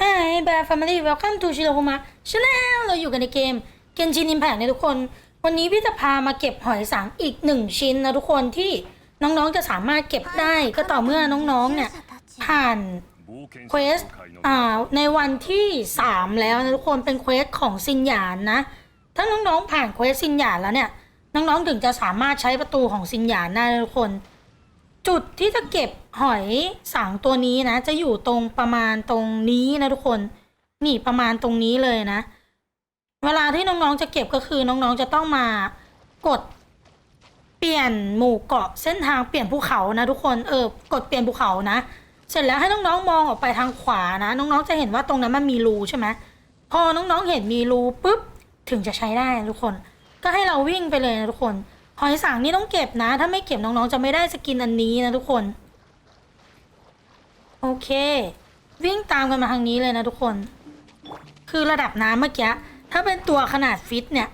Hi Bear Family Welcome to Shirokuma Channel เราอยู่กันในเกม Genshin Impact นะทุกคน วันนี้พี่จะพามาเก็บหอยสังอีกหนึ่งชิ้นนะทุกคนที่น้องๆจะสามารถเก็บได้ก็ต่อเมื่อน้องๆเนี่ยผ่านเควสอ่าในวันที่ 3 แล้วนะทุกคนเป็นเควสของซินหยานนะ ถ้าน้องๆผ่านเควสซินหยานแล้วเนี่ยน้องๆถึงจะสามารถใช้ประตูของซินหยานได้นะทุกคน จุดที่จะเก็บหอยสังตัวนี้นะ จะอยู่ตรงประมาณตรงนี้นะทุกคน นี่ประมาณตรงนี้เลยนะ เวลาที่น้องๆจะเก็บก็คือน้องๆจะต้องมากดเปลี่ยนหมู่เกาะเส้นทางเปลี่ยนภูเขานะทุกคนเออกดเปลี่ยนภูเขานะ เสร็จแล้วให้น้องๆมองออกไปทางขวานะ น้องๆจะเห็นว่าตรงนั้นมันมีรูใช่ไหมพอน้องๆเห็นมีรูปุ๊บถึงจะใช้ได้ทุกคน ก็ให้เราวิ่งไปเลยนะทุกคน หอยสังนี่ต้องเก็บนะ ถ้าไม่เก็บน้องๆจะไม่ได้สกินอันนี้นะทุกคน โอเค วิ่งตามกันมาทางนี้เลยนะทุกคน คือระดับน้ำเมื่อกี้ถ้าเป็นตัวขนาดฟิตเนี่ย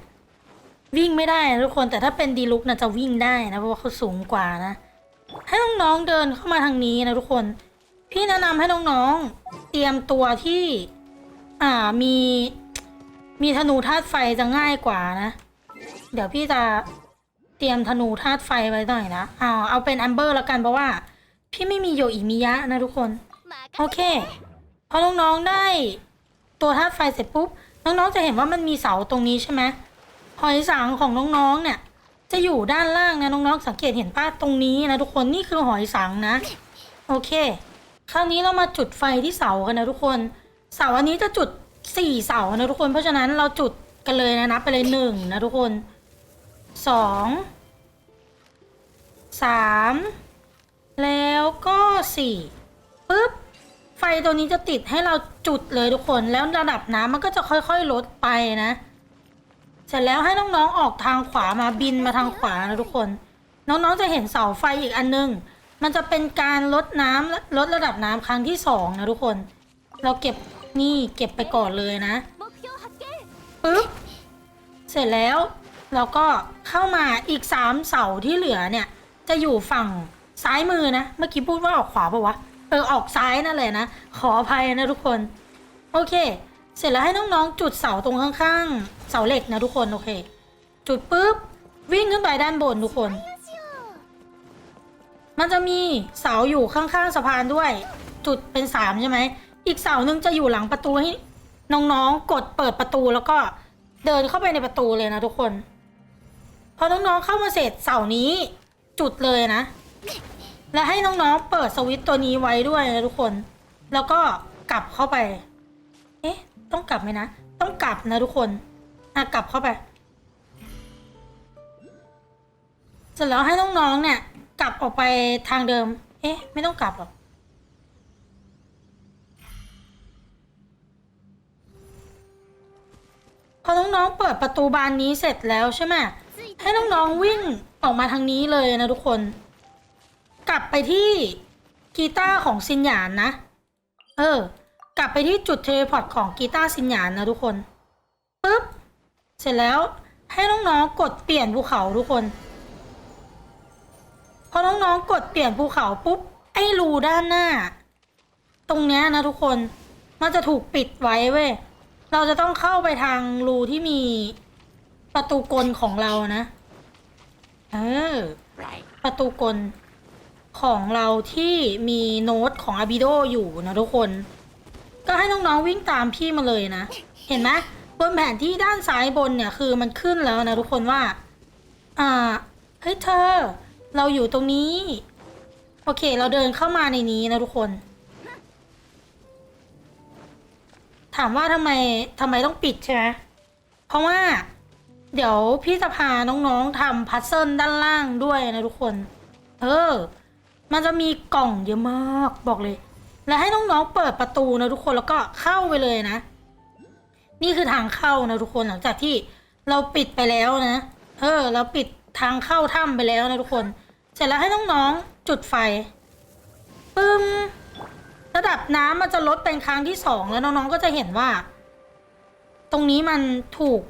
วิ่งไม่ได้นะทุกคนแต่ถ้าเป็นดีลุกนะจะวิ่งได้นะเพราะว่าเขาสูงกว่านะ ให้น้องๆเดินเข้ามาทางนี้นะทุกคน พี่แนะนำให้น้องๆเตรียมตัวที่อ่ามีมีธนูธาตุไฟจะง่ายกว่านะ เดี๋ยวพี่จะ ตรียมธนูธาตุไฟไว้หน่อยนะเอาเอาเป็นแอมเบอร์แล้วกันเพราะว่า พี่ไม่มีโยอิมิยะนะทุกคน โอเคพอน้องๆได้ ตัวธาตุไฟเสร็จปุ๊บ น้องๆจะเห็นว่ามันมีเสาตรงนี้ใช่ไหมหอยสังของน้องๆเนี่ย จะอยู่ด้านล่างนะน้องๆสังเกตเห็นป้าตรงนี้นะทุกคนนี่คือหอยสังนะ โอเค คราวนี้เรามาจุดไฟที่เสากันนะทุกคน เสาอันนี้จะจุดสี่เสานะทุกคนเพราะฉะนั้นเราจุดกันเลยนะนับไปเลยหนึ่งนะทุกคน สองสามแล้วก็สี่ปึ๊บ ไฟตัวนี้จะติดให้เราจุดเลยทุกคนแล้วระดับน้ำมันก็จะค่อยๆลดไปนะ เสร็จแล้วให้น้องๆออกทางขวามาบินมาทางขวานะทุกคน น้องๆจะเห็นเสาไฟอีกอันนึง มันจะเป็นการลดน้ำลดระดับน้ำครั้งที่สองนะทุกคน เราเก็บนี่เก็บไปก่อนเลยนะปึ๊บ เสร็จแล้ว เราก็เข้ามาอีกสามเสาที่เหลือเนี่ย จะอยู่ฝั่งซ้ายมือนะ เมื่อกี้พูดว่าออกขวาปะวะ เออออกซ้ายนั่นแหละนะ ขออภัยนะทุกคน โอเค เสร็จแล้วให้น้องๆ จุดเสาตรงข้างๆ เสาเหล็กนะทุกคนโอเค จุดปุ๊บวิ่งขึ้นไปด้านบนทุกคน มันจะมีเสาอยู่ข้างๆสะพานด้วย จุดเป็นสามใช่ไหม อีกเสาหนึ่งจะอยู่หลังประตูให้น้องๆ กดเปิดประตูแล้วก็เดินเข้าไปในประตูเลยนะทุกคน อน้องๆเข้ามาเสร็จเสานี้จุดเลยนะ และให้น้องๆเปิดสวิตตัวนี้ไว้ด้วยนะทุกคน แล้วก็กลับเข้าไป เอ๊ะ ต้องกลับไหมนะ ต้องกลับนะทุกคนอะกลับเข้าไป เสร็จแล้วให้น้องๆเนี่ย กลับออกไปทางเดิม เอ๊ะ ไม่ต้องกลับหรอกพอน้องๆเปิดประตูบานนี้เสร็จแล้วใช่ไหม ให้น้องๆวิ่งออกมาทางนี้เลยนะทุกคน กลับไปที่กีตาร์ของซินหยานนะ เออ กลับไปที่จุดเทเลพอร์ตของกีตาร์ซินหยานนะทุกคนปึ๊บเสร็จแล้วให้น้องๆกดเปลี่ยนภูเขาทุกคนพอน้องๆกดเปลี่ยนภูเขาปุ๊บไอ้รูด้านหน้า ตรงเนี้ยนะทุกคนมันจะถูกปิดไว้เว้ยเราจะต้องเข้าไปทางรูที่มี ประตูกลของเรานะ เออ ประตูกลของเราที่มีโน้ตของอาบิโดอยู่นะทุกคน ก็ให้น้องๆวิ่งตามพี่มาเลยนะ เห็นไหมบนแผนที่ด้านซ้ายบนเนี่ยคือมันขึ้นแล้วนะทุกคนว่า อ่า เฮ้ยเธอ เราอยู่ตรงนี้ โอเค เราเดินเข้ามาในนี้นะทุกคน ถามว่าทำไมทำไมต้องปิดใช่ไหมเพราะว่า เดี๋ยวพี่จะพาน้องๆทำพัซเซิลด้านล่างด้วยนะทุกคน เออ มันจะมีกล่องเยอะมากบอกเลย และให้น้องๆเปิดประตูนะทุกคนแล้วก็เข้าไปเลยนะ นี่คือทางเข้านะทุกคนหลังจากที่เราปิดไปแล้วนะ เออ เราปิดทางเข้าถ้ำไปแล้วนะทุกคน เสร็จแล้วให้น้องๆจุดไฟ ปึ้ม ระดับน้ำมันจะลดเป็นครั้งที่สองแล้วน้องๆก็จะเห็นว่า ตรงนี้มันถูก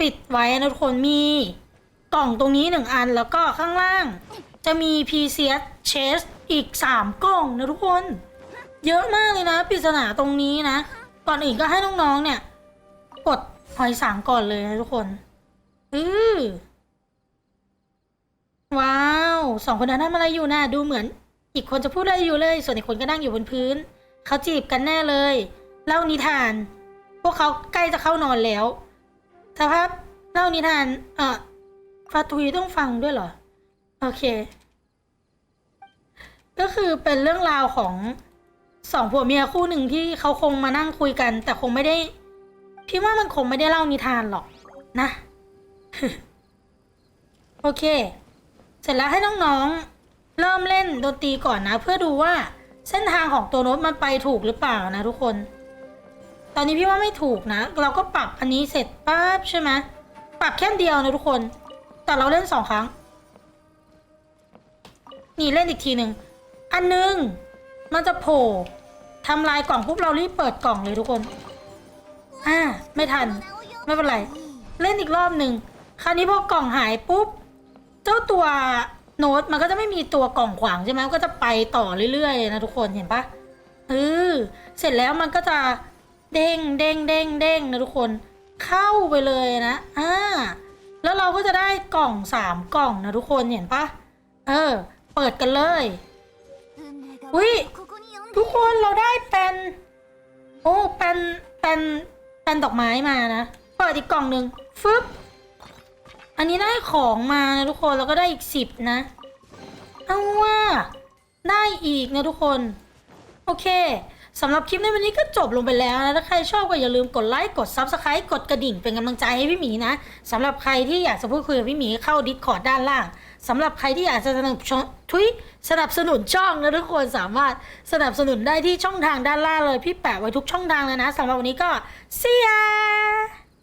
ปิดไว้นะทุกคนมีกล่องตรงนี้หนึ่งอันแล้วก็ข้างล่าง จะมี PCS Chest อีกสามกล่องนะทุกคน เยอะมากเลยนะปริศนาตรงนี้นะ ก่อนอื่นก็ให้น้องๆเนี่ย กดหอยสังก่อนเลยนะทุกคนอือว้าวสองคนนั้นทำอะไรอยู่นะดูเหมือน อีกคนจะพูดอะไรอยู่เลย ส่วนอีกคนก็นั่งอยู่บนพื้น เขาจีบกันแน่เลย เล่านิทาน พวกเขาใกล้จะเข้านอนแล้ว สภาพเล่านิทานเอ่อฟาตุยต้องฟังด้วยเหรอ โอเค ก็คือเป็นเรื่องราวของสองผัวเมียคู่หนึ่งที่เขาคงมานั่งคุยกัน แต่คงไม่ได้พี่ว่ามันคงไม่ได้เล่านิทานหรอกนะ โอเค เสร็จแล้วให้น้องๆ เริ่มเล่นดนตรีก่อนนะ เพื่อดูว่าเส้นทางของตัวโน้ตมันไปถูกหรือเปล่านะทุกคน ตอนนี้พี่ว่าไม่ถูกนะ เราก็ปรับอันนี้เสร็จปั๊บใช่ไหมปรับแค่เดียวนะทุกคน แต่เราเล่นสองครั้ง นี่เล่นอีกทีหนึ่ง อันหนึง มันจะโผล่ทำลายกล่องปุ๊บเรารีบเปิดกล่องเลยทุกคน อ่า ไม่ทัน ไม่เป็นไร เล่นอีกรอบหนึ่ง คราวนี้พอกล่องหายปุ๊บ เจ้าตัวโน้ตมันก็จะไม่มีตัวกล่องขวางใช่ไหมมันก็จะไปต่อเรื่อยๆเลยนะทุกคนเห็นปะเออเสร็จแล้วมันก็จะ เด้งเด้งเด้งเด้งนะทุกคนเข้าไปเลยนะอ่าแล้วเราก็จะได้กล่องสามกล่องนะทุกคนเห็นปะเออ เปิดกันเลยอุ๊ยทุกคนเราได้เป็น โอ้เป็นเป็นเป็นดอกไม้มานะ เปิดอีกกล่องหนึ่งฟึบอันนี้ได้ของมานะทุกคนแล้วก็ได้อีกสิบนะเอาว่าได้อีกนะทุกคน โอเค สำหรับคลิปในวันนี้ก็จบลงไปแล้วนะ ถ้าใครชอบก็อย่าลืมกดไลค์ กด Subscribe กดกระดิ่งเป็นกำลังใจให้พี่หมีนะ สำหรับใครที่อยากจะพูดคุยกับพี่หมีเข้าดิสคอร์ดด้านล่าง สำหรับใครที่อยากจะสนับสนุนทุยสนับสนุนช่องนะทุกคนสามารถสนับสนุนได้ที่ช่องทางด้านล่างเลย พี่แปะไว้ทุกช่องทางเลยนะสำหรับวันนี้ก็ see ya